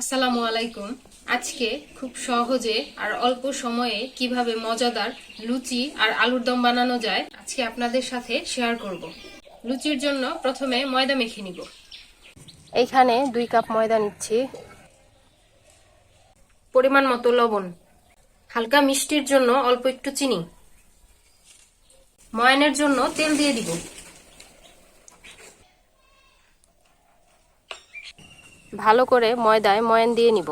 আসসালামু আলাইকুম। আজকে খুব সহজে আর অল্প সময়ে কীভাবে মজাদার লুচি আর আলুর দম বানানো যায়, আজকে আপনাদের সাথে শেয়ার করব। লুচির জন্য প্রথমে ময়দা মেখে নিব। এইখানে দুই কাপ ময়দা নিচ্ছি। পরিমাণ মতো লবণ। হালকা মিষ্টির জন্য অল্প একটু চিনি। ময়ানের জন্য তেল দিয়ে দিব। ভালো করে ময়দায় ময়ান দিয়ে নিব।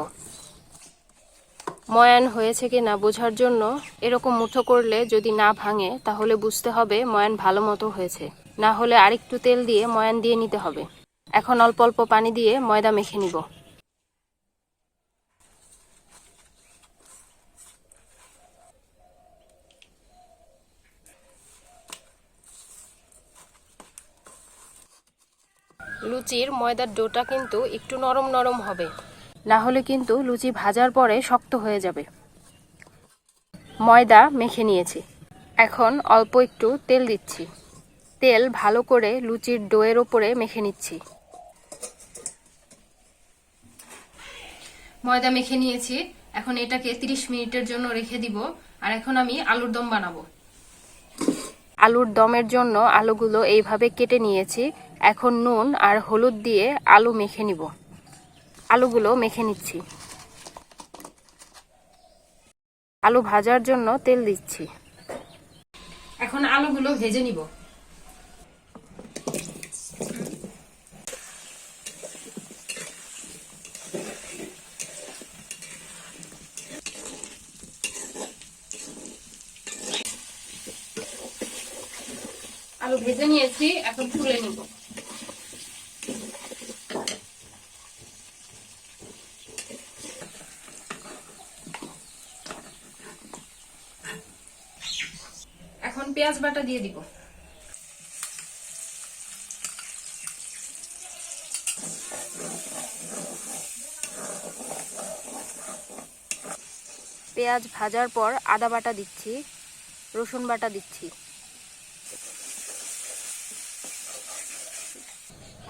ময়ান হয়েছে কি না বোঝার জন্য এরকম মুঠো করলে যদি না ভাঙে, তাহলে বুঝতে হবে ময়ান ভালো মতো হয়েছে। না হলে আরেকটু তেল দিয়ে ময়ান দিয়ে নিতে হবে। এখন অল্প অল্প পানি দিয়ে ময়দা মেখে নিব। লুচির ময়দার ডোটা কিন্তু একটু নরম নরম হবে। না হলে কিন্তু লুচি ভাজার পরে শক্ত হয়ে যাবে। ময়দা মেখে নিয়েছি। এখন অল্প একটু তেল দিচ্ছি। তেল ভালো করে লুচির ডোয়ের ওপরে মেখে নিচ্ছি। ময়দা মেখে নিয়েছি। এখন এটাকে 30 মিনিটের জন্য রেখে দিব। আর এখন আমি আলুর দম বানাবো। আলুর দমের জন্য আলুগুলো এইভাবে কেটে নিয়েছি। এখন নুন আর হলুদ দিয়ে আলু মেখে নিব। আলুগুলো মেখে নিচ্ছি। আলু ভাজার জন্য তেল দিচ্ছি। এখন আলুগুলো ভেজে নিব। আলু ভেজে নিয়েছি, এখন তুলে নিব এখন পেঁয়াজ বাটা দিয়ে দিব। পেঁয়াজ ভাজার পর আদা বাটা দিচ্ছি, রসুন বাটা দিচ্ছি।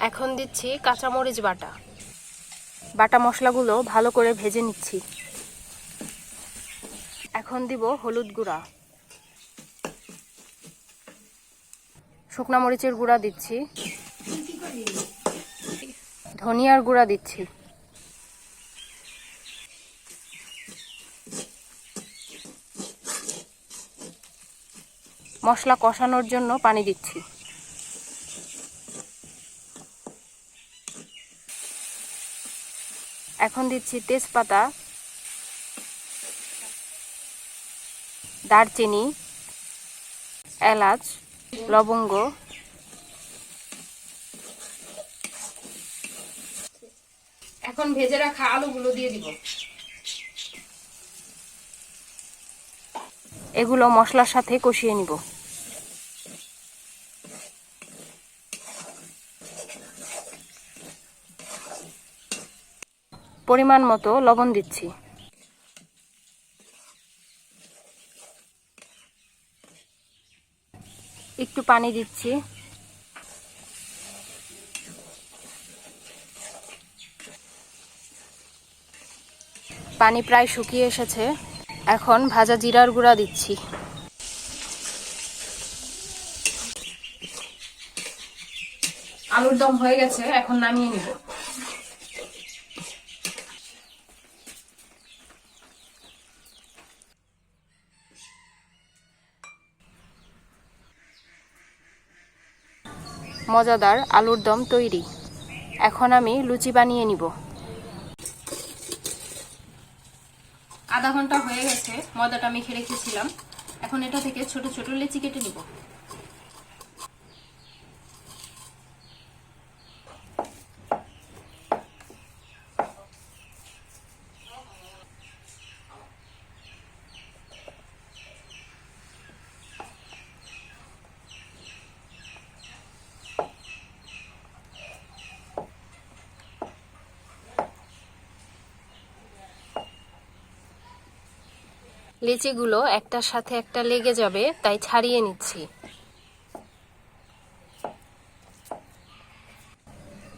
এখন দিচ্ছি কাঁচামরিচ বাটা। বাটা মশলাগুলো ভালো করে ভেজে নিচ্ছি। এখন দিব হলুদ গুঁড়া। শুকনা মরিচের গুঁড়া দিচ্ছি। ধনিয়ার গুঁড়া দিচ্ছি। মশলা কষানোর জন্য পানি দিচ্ছি। এখন দিচ্ছি তেজপাতা, দারচিনি, এলাচ লবঙ্গ। এখন ভেজে রাখা আলুগুলো দিয়ে দিব। এগুলো মশলার সাথে কষিয়ে নিব। পরিমাণ মতো লবণ দিচ্ছি। একটু পানি দিচ্ছি। পানি প্রায় শুকিয়ে এসেছে। এখন ভাজা জিরার গুঁড়া দিচ্ছি। আলুর দম হয়ে গেছে, এখন নামিয়ে নিব। মজাদার আলুর দম তৈরি। এখন আমি লুচি বানিয়ে নিব। আধা ঘণ্টা হয়ে গেছে, ময়দাটা খেয়ে রেখেছিলাম। এখন এটা থেকে ছোট ছোট লেচি কেটে নিব। লিচিগুলো একটার সাথে একটা লেগে যাবে, তাই ছাড়িয়ে নিচ্ছি।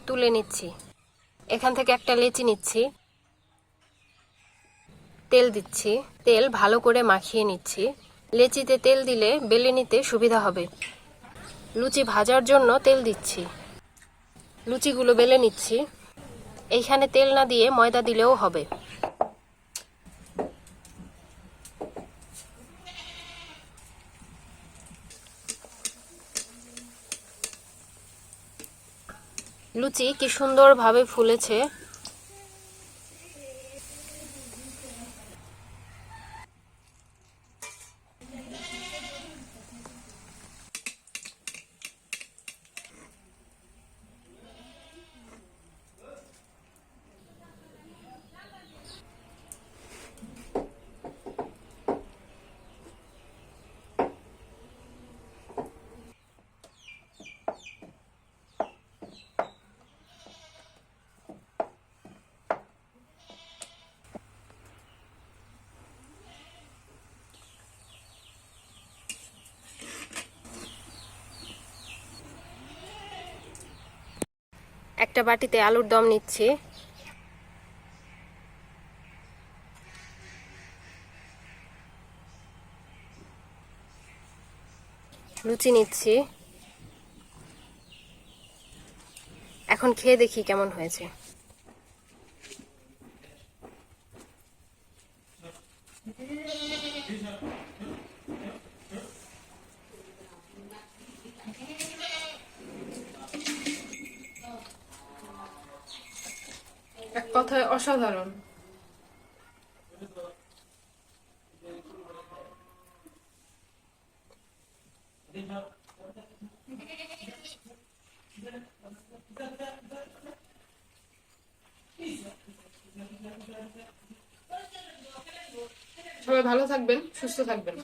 তুলে নিচ্ছি। এখান থেকে একটা লেচি নিচ্ছি। তেল দিচ্ছি। তেল ভালো করে মাখিয়ে নিচ্ছি। লেচিতে তেল দিলে বেলে নিতে সুবিধা হবে। লুচি ভাজার জন্য তেল দিচ্ছি। লুচিগুলো বেলে নিচ্ছি। এইখানে তেল না দিয়ে ময়দা দিলেও হবে। লুচি কি সুন্দরভাবে ফুলেছে। একটা বাটিতে আলুর দম নিচ্ছি। লুচি নিচ্ছি। এখন খেয়ে দেখি কেমন হয়েছে। কথায় অসাধারণ। সবাই ভালো থাকবেন সুস্থ থাকবেন।